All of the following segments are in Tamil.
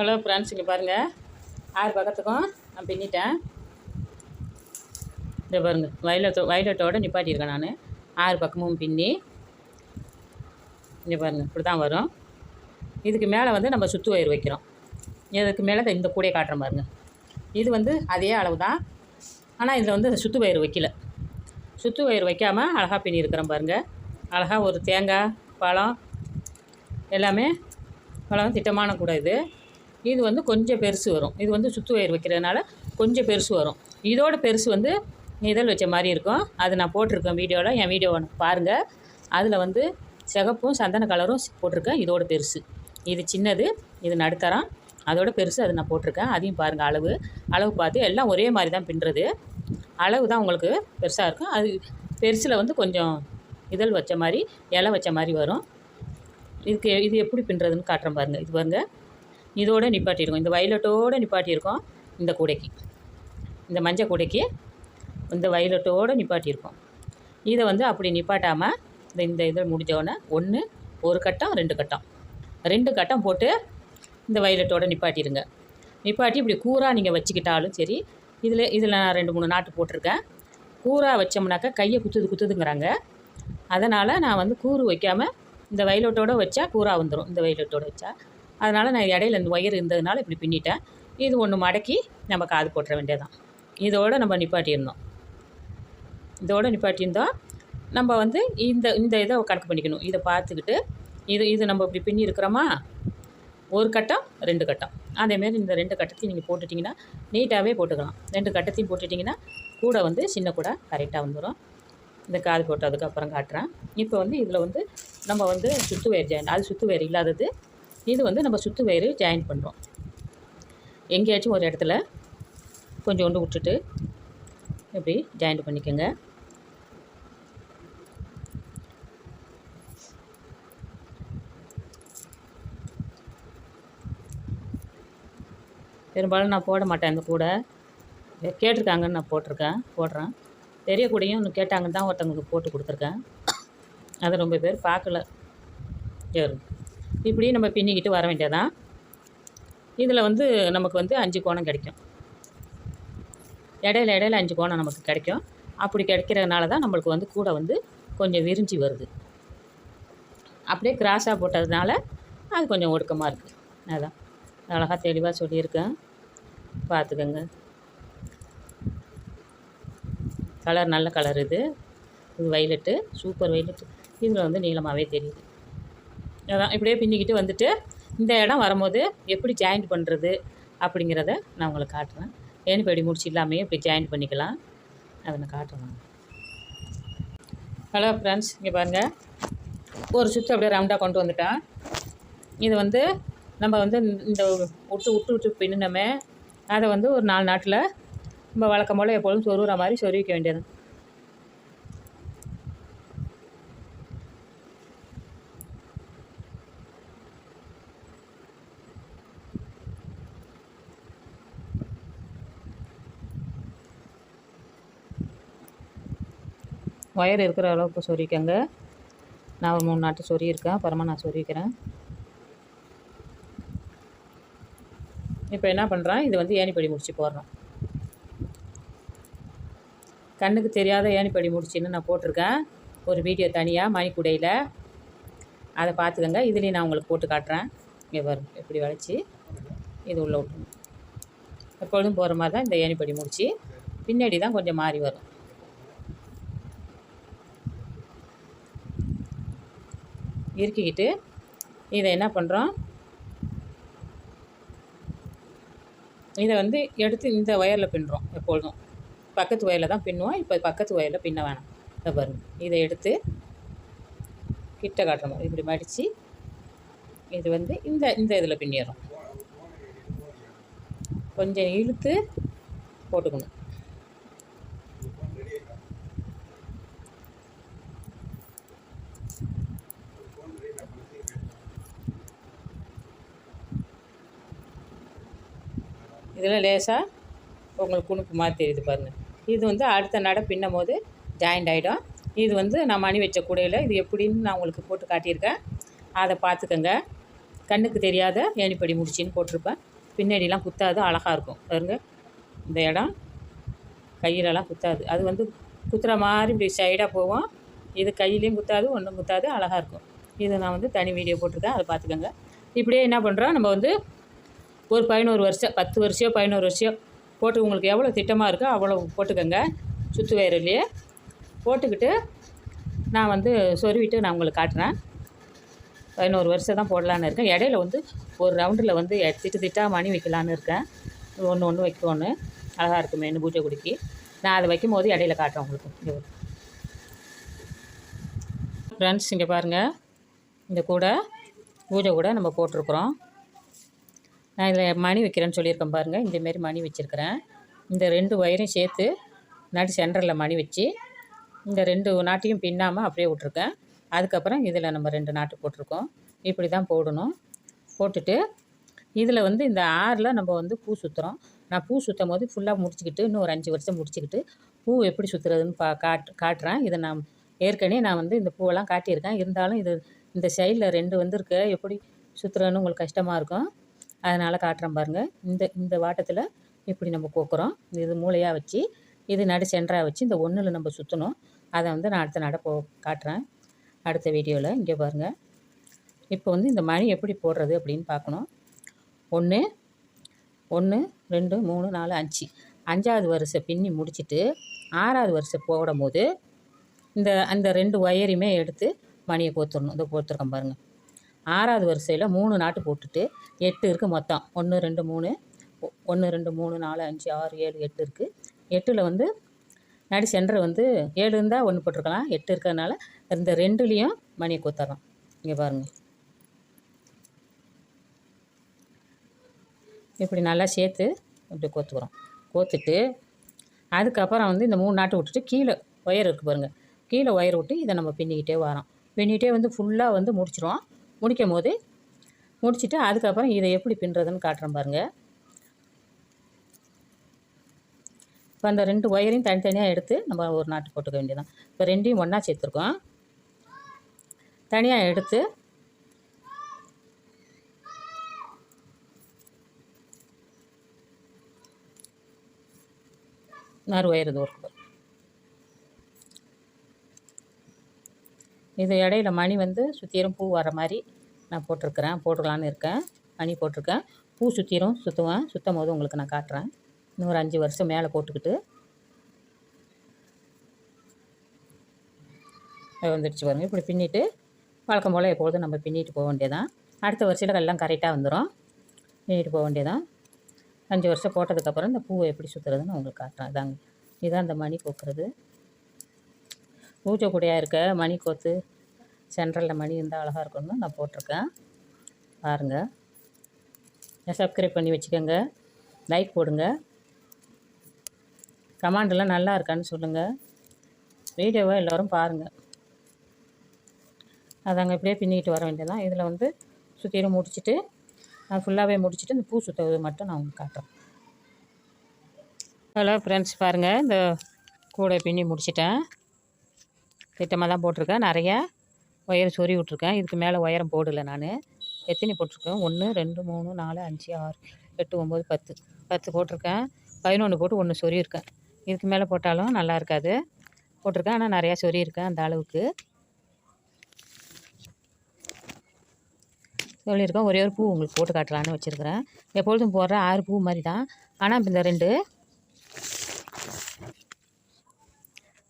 ஹலோ ஃப்ரெண்ட்ஸ் இங்கே பாருங்கள் ஆறு பக்கத்துக்கும் நான் பின்னிட்டேன். இதை பாருங்கள் வயலட்டோ வயலட்டோட நிப்பாட்டியிருக்கேன் நான். ஆறு பக்கமும் பின்னி. இங்கே பாருங்கள் இப்படி தான் வரும். இதுக்கு மேலே வந்து நம்ம சுத்து வயிறு வைக்கிறோம். இதுக்கு மேலே இந்த கூடையை காட்டுற பாருங்கள் இது வந்து அதே அளவு தான் ஆனால் இதில் வந்து சுற்று சுத்து வயிறு வைக்கல. சுத்து வயிறு வைக்காமல் அழகாக பின்னியிருக்கிறேன் பாருங்கள் அழகாக ஒரு தேங்காய் பழம் எல்லாமே பழம் திட்டமான கூடை இது. இது வந்து கொஞ்சம் பெருசு வரும். இது வந்து சுத்து வயிறு வைக்கிறதுனால கொஞ்சம் பெருசு வரும். இதோட பெருசு வந்து இதழ் வச்ச மாதிரி இருக்கும். அது நான் போட்டிருக்கேன் வீடியோவில் என் வீடியோவை பாருங்கள் அதில் வந்து சிகப்பும் சந்தன கலரும் போட்டிருக்கேன். இதோட பெருசு. இது சின்னது இது நடுத்தரம். அதோட பெருசு அது நான் போட்டிருக்கேன். அதையும் பாருங்கள் அளவு. அளவு பார்த்து எல்லாம் ஒரே மாதிரி தான் பின்னுறது. அளவு தான் உங்களுக்கு பெருசாக இருக்கும். அது பெருசில் வந்து கொஞ்சம் இதழ் வச்ச மாதிரி இலை வச்ச மாதிரி வரும். இதுக்கு இது எப்படி பின்னுறதுன்னு காட்டுறேன் பாருங்கள் இது பாருங்கள் இதோடு நிப்பாட்டியிருக்கோம். இந்த வயலட்டோடு நிப்பாட்டியிருக்கோம் இந்த கூடைக்கு. இந்த மஞ்சள் கூடைக்கு இந்த வயலட்டோடு நிப்பாட்டியிருக்கோம். இதை வந்து அப்படி நிப்பாட்டாமல் இந்த இந்த இதில் முடிஞ்சோடனே ஒன்று ஒரு கட்டம் ரெண்டு கட்டம். ரெண்டு கட்டம் போட்டு இந்த வயலட்டோட நிப்பாட்டிடுங்க நிப்பாட்டி இப்படி கூறாக நீங்கள் வச்சுக்கிட்டாலும் சரி இதில் இதில் நான் ரெண்டு மூணு நாட்டு போட்டிருக்கேன். கூராக வச்சோம்னாக்கா கையை குத்துது குத்துதுங்கிறாங்க. அதனால் நான் வந்து கூறு வைக்காமல் இந்த வயலட்டோட வச்சா கூறாக வந்துடும் இந்த வயலட்டோட வச்சா அதனால் நான் இடையில இந்த ஒயர் இருந்ததுனால இப்படி பின்னிட்டேன். இது ஒன்று மடக்கி நம்ம காது போட்டுற வேண்டியதான் இதோடு நம்ம நிப்பாட்டியிருந்தோம் இதோடு நிப்பாட்டியிருந்தோம் நம்ம வந்து இந்த இந்த இதை கணக்கு பண்ணிக்கணும். இதை பார்த்துக்கிட்டு இது இது நம்ம இப்படி பின்னி இருக்கிறோமா ஒரு கட்டம் ரெண்டு கட்டம். அதேமாரி இந்த ரெண்டு கட்டத்தையும் நீங்கள் போட்டுட்டிங்கன்னா நீட்டாகவே போட்டுக்கலாம். ரெண்டு கட்டத்தையும் போட்டுட்டிங்கன்னா கூட வந்து சின்ன கூட கரெக்டாக வந்துடும் இந்த காது போட்டதுக்கப்புறம் காட்டுறேன். இப்போ வந்து இதில் வந்து நம்ம வந்து சுத்து வேர் ஜாயின் அது சுத்து வேறு இல்லாதது இது வந்து நம்ம சுற்று வயிறு ஜாயின் பண்ணுறோம் எங்கேயாச்சும் ஒரு இடத்துல கொஞ்சோண்டு விட்டுட்டு இப்படி ஜாயின் பண்ணிக்கோங்க. பெரும்பாலும் நான் போட மாட்டேன் அந்த கூடை. கேட்டிருக்காங்கன்னு நான் போட்டிருக்கேன் போடுறேன். பெரிய கூடையும் ஒன்று கேட்டாங்கன்னு தான் ஒருத்தவங்களுக்கு போட்டு கொடுத்துருக்கேன். அதை ரொம்ப பேர் பார்க்கல. சரி இப்படி நம்ம பின்னிக்கிட்டு வர வேண்டியதான் இதில் வந்து நமக்கு வந்து அஞ்சு கோணம் கிடைக்கும். இடையில இடையில அஞ்சு கோணம் நமக்கு கிடைக்கும். அப்படி கிடைக்கிறதுனால தான் நம்மளுக்கு வந்து கூட வந்து கொஞ்சம் விரிஞ்சி வருது. அப்படியே கிராஸாக போட்டதுனால அது கொஞ்சம் ஒடுக்கமாக இருக்குது அதான். அழகாக தெளிவாக சொல்லியிருக்கேன். பார்த்துக்கோங்க. கலர் நல்ல கலர் இது. இது வைலட்டு சூப்பர் வைலட்டு இதில் வந்து நீளமாகவே தெரியுது. அதான் இப்படியே பின்னிக்கிட்டு வந்துட்டு இந்த இடம் வரும்போது எப்படி ஜாயிண்ட் பண்ணுறது அப்படிங்கிறத நான் உங்களுக்கு காட்டுறேன். ஏன் இப்படி முடிச்சு இல்லாமையே இப்படி ஜாயிண்ட் பண்ணிக்கலாம். அதை நான் காட்டுறேன். ஹலோ ஃப்ரெண்ட்ஸ் இங்கே பாருங்கள் ஒரு சுற்று அப்படியே ரவுண்டாக கொண்டு வந்துட்டேன் இது வந்து நம்ம வந்து இந்த விட்டு விட்டு விட்டு பின்னினோமே அதை வந்து ஒரு நாலு நாட்டில் நம்ம வழக்கம் போல் எப்பொழுதும் சொருகிற மாதிரி சொருவிக்க வேண்டியது ஒயர் இருக்கிற அளவுக்கு சொருக்கங்க. நான் ஒரு மூணு நாட்டு சொருகியிருக்கேன் அப்புறமா நான் சொருகிறேன் இப்போ என்ன பண்ணுறேன் இது வந்து ஏணிப்படி முடிச்சு போடுறோம். கண்ணுக்கு தெரியாத ஏணிப்படி முடிச்சுன்னு நான் போட்டிருக்கேன். ஒரு வீடியோ தனியாக மணிக்குடையில். அதை பார்த்துக்கோங்க. இதுலேயும் நான் உங்களுக்கு போட்டு காட்டுறேன். இங்கே வரும் எப்படி வளைச்சி. இது உள்ளே விட்டுணும் எப்பொழுதும் போகிற மாதிரி தான் இந்த ஏணிப்படி முடிச்சு. பின்னாடி தான் கொஞ்சம் மாறி வரும். இறுக்கிக்கிட்டு இதை என்ன பண்ணுறோம் இதை வந்து எடுத்து இந்த ஒயரில் பின்னுறோம் எப்பொழுதும். பக்கத்து ஒயரில் தான் பின்னுவோம். இப்போ பக்கத்து ஒயரில் பின்ன வேணாம். இதை பாருங்க. இதை எடுத்து கிட்ட காட்டுறோம். இப்படி மடித்து இது வந்து இந்த இந்த இதில் பின்னிடுறோம். கொஞ்சம் இழுத்து போட்டுக்கணும். இதில் லேசாக உங்களுக்கு குணுப்பு மாதிரி தெரியுது பாருங்கள் இது வந்து அடுத்த நடை பின்னும் போது ஜாயிண்ட் ஆகிடும் இது வந்து நான் மணி வச்ச கூடையில் இது எப்படின்னு நான் உங்களுக்கு போட்டு காட்டியிருக்கேன். அதை பார்த்துக்கோங்க. கண்ணுக்கு தெரியாத ஏணிப்படி முடிச்சின்னு போட்டிருப்பேன். பின்னாடிலாம் குத்தாது அழகாக இருக்கும். பாருங்க. இந்த இடம் கையிலலாம் குத்தாது. அது வந்து குத்துற மாதிரி இப்படி சைடாக போவோம். இது கையிலையும் குத்தாது ஒன்றும் குத்தாது அழகாக இருக்கும். இது நான் வந்து தனி வீடியோ போட்டிருக்கேன். அதை பார்த்துக்கோங்க. இப்படியே என்ன பண்ணுறோம் நம்ம வந்து ஒரு பதினோரு வருஷம் பத்து வருஷம் பதினோரு வருஷம் போட்டு உங்களுக்கு எவ்வளோ திட்டமாக இருக்கோ அவ்வளோ போட்டுக்கோங்க. சுற்று வயர்லேயே போட்டுக்கிட்டு நான் வந்து சொருவிட்டு நான் உங்களுக்கு காட்டுறேன். பதினோரு வருஷம் தான் போடலான்னு இருக்கேன். இடையில வந்து ஒரு ரவுண்டில் வந்து திட்டு திட்டாக மணி வைக்கலான்னு இருக்கேன். ஒன்று ஒன்று வைக்கணும்னு. அழகாக இருக்குமேனு பூஜை குடிக்கி. நான் அதை வைக்கும் போது இடையில காட்டுறேன் உங்களுக்கு. ஃப்ரெண்ட்ஸ் இங்கே பாருங்கள் இந்த கூடை பூஜை கூட நம்ம போட்டிருக்குறோம். நான் இதில் மணி வைக்கிறேன்னு சொல்லியிருக்கேன் பாருங்கள் இந்தமாரி மணி வச்சுருக்கிறேன். இந்த ரெண்டு ஒயரும் சேர்த்து நாட்டு சென்டரில் மணி வச்சு இந்த ரெண்டு நாட்டையும் பின்னாமல் அப்படியே விட்ருக்கேன் அதுக்கப்புறம் இதில் நம்ம ரெண்டு நாட்டு போட்டிருக்கோம். இப்படி தான் போடணும். போட்டுட்டு இதில் வந்து இந்த ஆறில் நம்ம வந்து பூ சுற்றுறோம் நான் பூ சுற்றும் போது ஃபுல்லாக முடிச்சுக்கிட்டு இன்னும் ஒரு அஞ்சு வருஷம் முடிச்சுக்கிட்டு பூ எப்படி சுற்றுறதுன்னு பா காட்டு காட்டுறேன். இதை நான் ஏற்கனவே நான் வந்து இந்த பூவெல்லாம் காட்டியிருக்கேன். இருந்தாலும் இது இந்த சைடில் ரெண்டு வந்திருக்கு. எப்படி சுற்றுறதுன்னு உங்களுக்கு கஷ்டமாக இருக்கும். அதனால் காட்டுறேன் பாருங்கள் இந்த இந்த வாட்டத்தில் இப்படி நம்ம கோக்குறோம். இது மூளையாக வச்சு இது நடு சென்டராக வச்சு இந்த ஒன்றில் நம்ம சுற்றணும் அதை வந்து நான் அடுத்த நட போ காட்டுறேன். அடுத்த வீடியோவில் இங்கே பாருங்கள் இப்போ வந்து இந்த மணி எப்படி போடுறது அப்படின்னு பார்க்கணும். ஒன்று ஒன்று ரெண்டு மூணு நாலு அஞ்சு. அஞ்சாவது வருஷம் பின்னி முடிச்சிட்டு ஆறாவது வருஷம் போடும் போது இந்த அந்த ரெண்டு ஒயரையுமே எடுத்து மணியை கோத்துடணும் இதை கோத்துருக்கேன் பாருங்கள் ஆறாவது வரிசையில் மூணு நாட்டு போட்டுட்டு எட்டு இருக்குது மொத்தம். ஒன்று ரெண்டு மூணு. ஒன்று ரெண்டு மூணு நாலு அஞ்சு ஆறு ஏழு எட்டு இருக்குது எட்டில் வந்து நடு சென்டர் வந்து ஏழு இருந்தால் ஒன்று போட்டிருக்கலாம். எட்டு இருக்கிறதுனால இந்த ரெண்டுலேயும் மணியை கோத்துறோம் இங்கே பாருங்கள் இப்படி நல்லா சேர்த்து இப்படி கோத்துக்கிறோம். கோத்துட்டு அதுக்கப்புறம் வந்து இந்த மூணு நாட்டு விட்டுட்டு கீழே ஒயர் இருக்குது பாருங்கள் கீழே ஒயர் விட்டு இதை நம்ம பின்னிக்கிட்டே வரோம். பின்னிக்கிட்டே வந்து ஃபுல்லாக வந்து முடிச்சிடுவோம் முடிக்கும் போது முடிச்சிட்டு அதுக்கப்புறம் இதை எப்படி பின்னுறதுன்னு காட்டுறேன் பாருங்கள் இப்போ அந்த ரெண்டு ஒயரையும் தனித்தனியாக எடுத்து நம்ம ஒரு நாட்டு போட்டுக்க வேண்டியதான் இப்போ ரெண்டையும் ஒன்றா சேர்த்துருக்கோம். தனியாக எடுத்து நார் ஒயர் இது இது இடையில மணி வந்து சுற்றிரும் பூ வர மாதிரி நான் போட்டிருக்கிறேன் போட்டுக்கலான்னு இருக்கேன். மணி போட்டிருக்கேன். பூ சுற்றிரும் சுற்றுவேன் சுற்றும் போது உங்களுக்கு நான் காட்டுறேன். இன்னும் ஒரு அஞ்சு வருஷம் மேலே போட்டுக்கிட்டு. வந்துடுச்சு பாருங்கள் இப்படி பின்னிட்டு வழக்கம் போல் எப்பொழுதும் நம்ம பின்னிட்டு போக வேண்டியதான் அடுத்த வருஷத்தில் எல்லாம் கரெக்டாக வந்துடும் பின்னிட்டு போக வேண்டியதான் அஞ்சு வருஷம் போட்டதுக்கப்புறம் இந்த பூவை எப்படி சுற்றுறதுன்னு உங்களுக்கு காட்டுறேன். இதாங்க. இதுதான் இந்த மணி போக்குறது. பூஜை கூடையாக இருக்க மணி கோத்து சென்ட்ரலில் மணி இருந்தால் அழகாக இருக்கும்னு நான் போட்டிருக்கேன். பாருங்கள் சப்ஸ்கிரைப் பண்ணி வச்சுக்கோங்க. லைக் போடுங்க. கமாண்டெல்லாம் நல்லா இருக்கான்னு சொல்லுங்கள் வீடியோவை எல்லோரும் பாருங்கள் அதாங்க இப்படியே பின்னிக்கிட்டு வர வேண்டியதான் இதில் வந்து சுற்றிலும் முடிச்சுட்டு நான் ஃபுல்லாகவே முடிச்சுட்டு இந்த பூ சுற்றுவது மட்டும் நான் உங்களுக்கு காட்டுறேன். ஹலோ ஃப்ரெண்ட்ஸ் பாருங்கள் இந்த கூடை பின்னி முடிச்சிட்டேன். திட்டமாக தான் போட்டிருக்கேன். நிறையா ஒயர் சொறி விட்ருக்கேன் இதுக்கு மேலே ஒயரம் போடலை நான். எத்தனை போட்டிருக்கேன்? ஒன்று ரெண்டு மூணு நாலு அஞ்சு ஆறு எட்டு ஒம்பது பத்து. பத்து போட்டிருக்கேன். பதினொன்று போட்டு ஒன்று சொறியிருக்கேன் இதுக்கு மேலே போட்டாலும் நல்லா இருக்காது. போட்டிருக்கேன். ஆனால் நிறையா சொறியிருக்கேன் அந்த அளவுக்கு. சொல்லியிருக்கேன். ஒரே ஒரு பூ உங்களுக்கு போட்டு காட்டலான்னு வச்சுருக்கிறேன். எப்பொழுதும் போடுற ஆறு பூ மாதிரி தான். ஆனால் இந்த ரெண்டு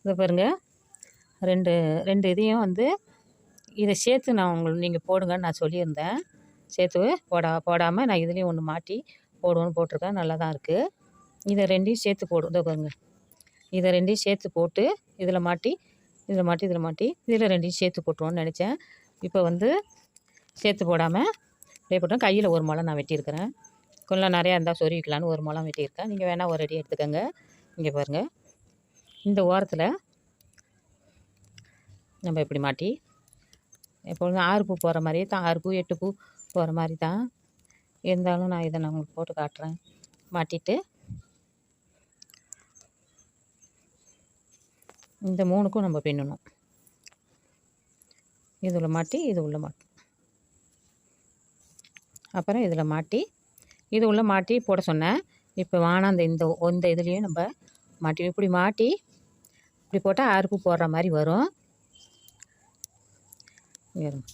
இதை பாருங்கள் ரெண்டு ரெண்டு இதையும் வந்து இதை சேர்த்து நான் உங்களுக்கு நீங்கள் போடுங்கன்னு நான் சொல்லியிருந்தேன். சேர்த்து போடா போடாமல் நான் இதுலேயும் ஒன்று மாட்டி போடுவோன்னு போட்டிருக்கேன். நல்லா தான் இருக்குது இதை ரெண்டையும் சேர்த்து போடும் இதை ரெண்டையும் சேர்த்து போட்டு இதில் மாட்டி இதில் மாட்டி இதில் மாட்டி இதில் ரெண்டையும் சேர்த்து போட்டுருவோன்னு நினச்சேன். இப்போ வந்து சேர்த்து போடாமல் அப்படியே போட்டோம். கையில் ஒரு முளம் நான் வெட்டியிருக்கிறேன். கொஞ்சம் நிறையா இருந்தால் சொருவிக்கலான்னு ஒரு முளம் வெட்டியிருக்கேன். நீங்கள் வேணால் ஒரு அடி எடுத்துக்கோங்க. இங்கே பாருங்கள் இந்த ஓரத்தில் நம்ம இப்படி மாட்டி? எப்பொழுதும் ஆறு பூ போகிற மாதிரியே தான் ஆறு பூ எட்டு பூ போகிற மாதிரி தான். இருந்தாலும் நான் இதை நான் உங்களுக்கு போட்டு காட்டுறேன். மாட்டிட்டு இந்த மூணுக்கும் நம்ம பின்னணும். இதில் மாட்டி இது உள்ள மாட்டணும் அப்புறம் இதில் மாட்டி இது உள்ள மாட்டி போட சொன்னேன். இப்போ வானா அந்த இந்த இந்த இதுலேயும் நம்ம மாட்டி. இப்படி மாட்டி இப்படி போட்டால் அறுப்பு போடுற மாதிரி வரும். இங்க இருங்க.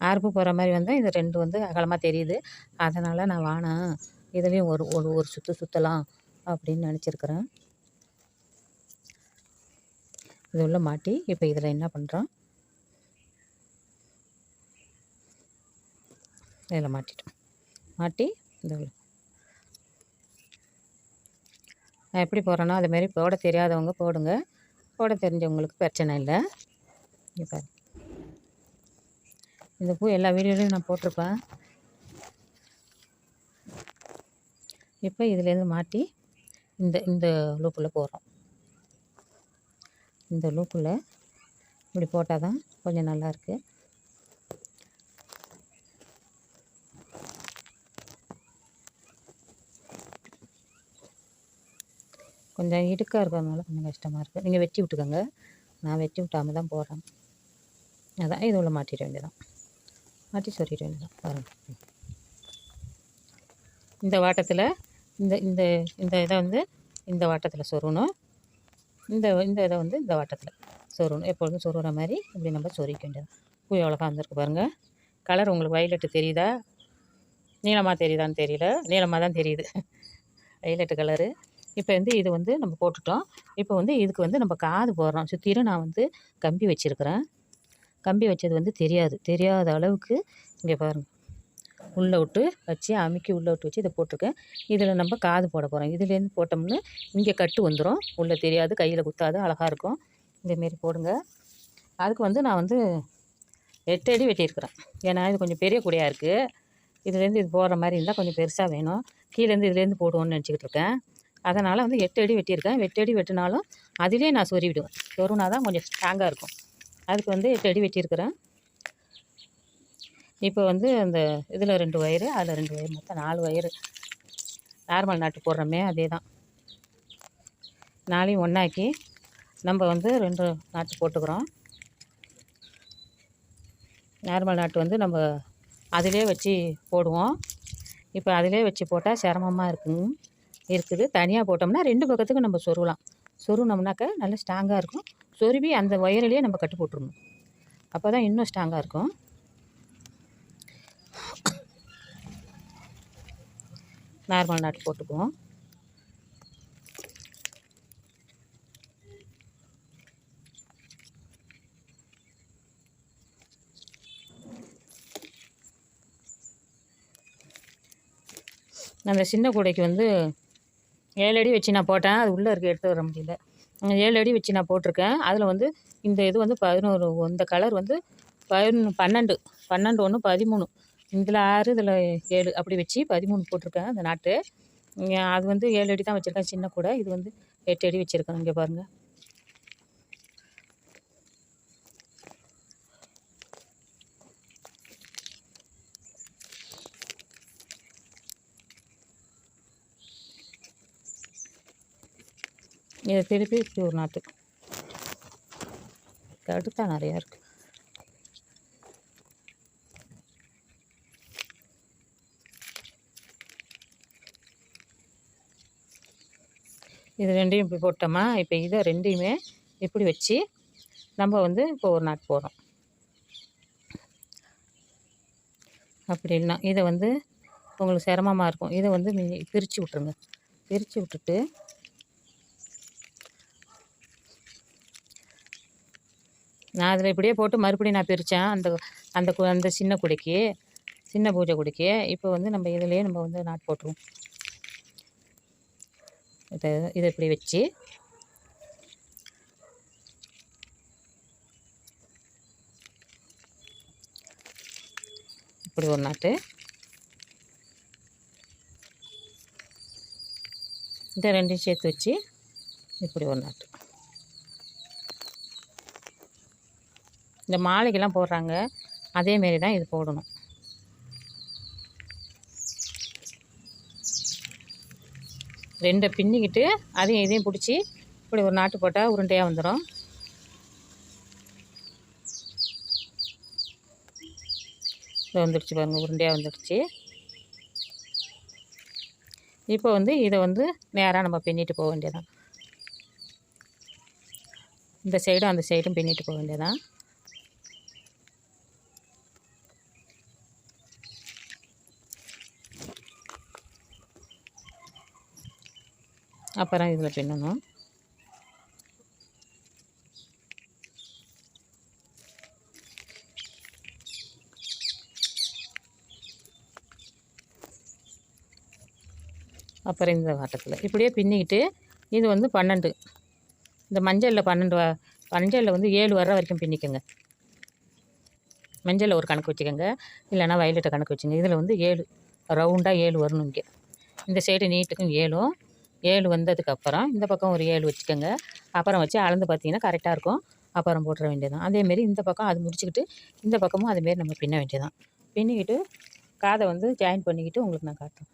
போகிற போடுற மாதிரி வந்தால் இது ரெண்டு வந்து அகலமாக தெரியுது. அதனால் நான் வேணாம் இதுலேயும் ஒரு ஒரு ஒரு சுற்று சுற்றலாம் அப்படின்னு நினச்சிருக்கிறேன். இது உள்ள மாட்டி இப்போ இதில் என்ன பண்ணுறோம் இதில் மாட்டிட்டோம். மாட்டி இந்த உள்ள. நான் எப்படி போடுறேனோ அதுமாரி போட தெரியாதவங்க போடுங்க. போட தெரிஞ்சவங்களுக்கு பிரச்சனை இல்லை. இப்போ இந்த பூ எல்லா வீடியோலையும் நான் போட்டிருப்பேன். இப்போ இதுலேருந்து மாட்டி இந்த இந்த லூப்பில் போடுறோம். இந்த லூப்பில் இப்படி போட்டால் தான் கொஞ்சம் நல்லாயிருக்கு கொஞ்சம் இடுக்காக இருக்கிறதுனால கொஞ்சம் கஷ்டமாக இருக்குது நீங்கள் வெட்டி விட்டுக்கோங்க. நான் வெட்டி விட்டாமல் தான் போடுறேன். அதான் இது உள்ள மாட்டிட வேண்டியதான் மாட்டி சொல்லிடுவேன் வேண்டியதான் பாருங்கள் இந்த வாட்டத்தில் இந்த இந்த இந்த இதை வந்து இந்த வாட்டத்தில் சொருணும் இந்த இந்த இதை வந்து இந்த வாட்டத்தில் சொருணும் எப்பொழுதும் சொருகிற மாதிரி இப்படி நம்ம சொருக்க வேண்டியது. பூ எவ்வளோக்கா வந்திருக்கு பாருங்கள் கலர் உங்களுக்கு வயலட்டு தெரியுதா? நீளமாக தெரியுதான்னு தெரியல. நீளமாக தான் தெரியுது. வயலட்டு கலரு இப்போ வந்து இது வந்து நம்ம போட்டுட்டோம். இப்போ வந்து இதுக்கு வந்து நம்ம காது போடுறோம். சுற்றிலும் நான் வந்து கம்பி வச்சுருக்கிறேன். கம்பி வச்சது வந்து தெரியாது. தெரியாத அளவுக்கு இங்கே பாருங்கள் உள்ளே விட்டு வச்சு அமுக்கி உள்ளே விட்டு வச்சு இதை போட்டிருக்கேன். இதில் நம்ம காது போட போகிறோம் இதுலேருந்து போட்டோம்னு இங்கே கட்டு வந்துடும் உள்ளே தெரியாது கையில் குத்தாது அழகாக இருக்கும். இதேமாரி போடுங்க. அதுக்கு வந்து நான் வந்து எட்டு அடி வெட்டியிருக்கிறேன். ஏன்னா இது கொஞ்சம் பெரிய குடையாக இருக்குது இதுலேருந்து இது போடுற மாதிரி இருந்தால் கொஞ்சம் பெருசாக வேணும். கீழேருந்து இதுலேருந்து போடுவோன்னு நினச்சிக்கிட்டு இருக்கேன். அதனால் வந்து எட்டு அடி வெட்டியிருக்கேன். எட்டு அடி வெட்டினாலும் அதிலே நான் சொருவிடுவேன். சொருனா தான் கொஞ்சம் ஸ்ட்ராங்காக இருக்கும். அதுக்கு வந்து செடி வெட்டியிருக்கிறேன். இப்போ வந்து அந்த இதில் ரெண்டு ஒயரு அதில் ரெண்டு ஒயர் மொத்தம் நாலு ஒயரு நார்மல் நாட்டு போடுறோமே அதே தான். நாளையும் ஒன்றாக்கி நம்ம வந்து ரெண்டு நாட்டு போட்டுக்கிறோம். நார்மல் நாட்டு வந்து நம்ம அதிலே வச்சு போடுவோம். இப்போ அதிலே வச்சு போட்டால் சிரமமாக இருக்குங்க இருக்குது. தனியாக போட்டோம்னா ரெண்டு பக்கத்துக்கும் நம்ம சொருகலாம். சொருனோம்னாக்க நல்லா ஸ்ட்ராங்காக இருக்கும். சொருவி அந்த ஒயரிலேயே நம்ம கட்டு போட்டுருணும் அப்போ தான் இன்னும் ஸ்ட்ராங்காக இருக்கும். நார்மல் நாட்டு போட்டுக்குவோம். அந்த சின்ன கூடைக்கு வந்து ஏழு அடி வச்சு நான் போட்டேன். அது உள்ளே இருக்க எடுத்து வர முடியல. ஏழு அடி வச்சு நான் போட்டிருக்கேன். அதில் வந்து இந்த இது வந்து பதினோரு இந்த கலர் வந்து பதினொன்று பன்னெண்டு பன்னெண்டு ஒன்று பதிமூணு. இதில் ஆறு இதில் ஏழு அப்படி வச்சு பதிமூணு போட்டிருக்கேன் அந்த நாட்டு. அது வந்து ஏழு அடி தான் வச்சுருக்கேன் சின்ன கூட. இது வந்து எட்டு அடி வச்சுருக்கேன் இங்கே பாருங்கள் இதை திருப்பி இப்படி ஒரு நாட்டு கடுத்தா நிறையா இருக்குது இது ரெண்டையும் இப்படி போட்டோமா? இப்போ இதை ரெண்டையுமே இப்படி வச்சு நம்ம வந்து இப்போ ஒரு நாட்டு போகிறோம் அப்படி இல்லைனா இதை வந்து உங்களுக்கு சிரமமாக இருக்கும். இதை வந்து பிரித்து விட்ருங்க பிரித்து விட்டுட்டு நான் அதில் இப்படியே போட்டு மறுபடியும் நான் பிரித்தேன் அந்த அந்த கு- அந்த சின்ன குடிக்கு சின்ன பூஜை குடிக்கு. இப்போ வந்து நம்ம இதிலேயே நம்ம வந்து நாட்டு போட்டுருவோம். இதை இதை இப்படி வச்சு. இப்படி ஒரு நாட்டு. இந்த ரெண்டையும் சேர்த்து வச்சு இப்படி ஒரு நாட்டு. இந்த மாலைக்கெல்லாம் போடுறாங்க. அதேமாரி தான் இது போடணும். ரெண்டை பின்னிக்கிட்டு அதையும் இதையும் பிடிச்சி இப்படி ஒரு நாட்டு போட்டால் உருண்டையாக வந்துடும் இது வந்துடுச்சு பாருங்கள் உருண்டையாக வந்துடுச்சு. இப்போ வந்து இதை வந்து நேராக நம்ம பின்னிட்டு போக வேண்டியதான் இந்த சைடும் அந்த சைடும் பின்னிட்டு போக வேண்டியதான் அப்புறம் இதில் பின்னணும். அப்புறம் இந்த வாட்டத்தில். இப்படியே பின்னிக்கிட்டு இது வந்து பன்னெண்டு. இந்த மஞ்சளில் பன்னெண்டு வ- மஞ்சளில் வந்து ஏழு வர வரைக்கும் பின்னிக்கோங்க. மஞ்சளில் ஒரு கணக்கு வச்சுக்கோங்க. இல்லைன்னா வயலட்டை கணக்கு வச்சுங்க இதில் வந்து ஏழு ரவுண்டாக ஏழு வரணும் இங்கே. இந்த சைடு நீட்டுக்கும் ஏழும். ஏழு வந்ததுக்கப்புறம் இந்த பக்கம் ஒரு ஏழு வச்சுக்கோங்க. அப்புறம் வச்சு அளந்து பார்த்தீங்கன்னா கரெக்டாக இருக்கும். அப்புறம் போட்டுற வேண்டியதான் அதேமாரி இந்த பக்கம் அது முடிச்சுக்கிட்டு இந்த பக்கமும் அதுமாரி நம்ம பின்ன வேண்டியதான் பின்னிக்கிட்டு காதை வந்து ஜாயின் பண்ணிக்கிட்டு உங்களுக்கு நான் காட்டுறேன்.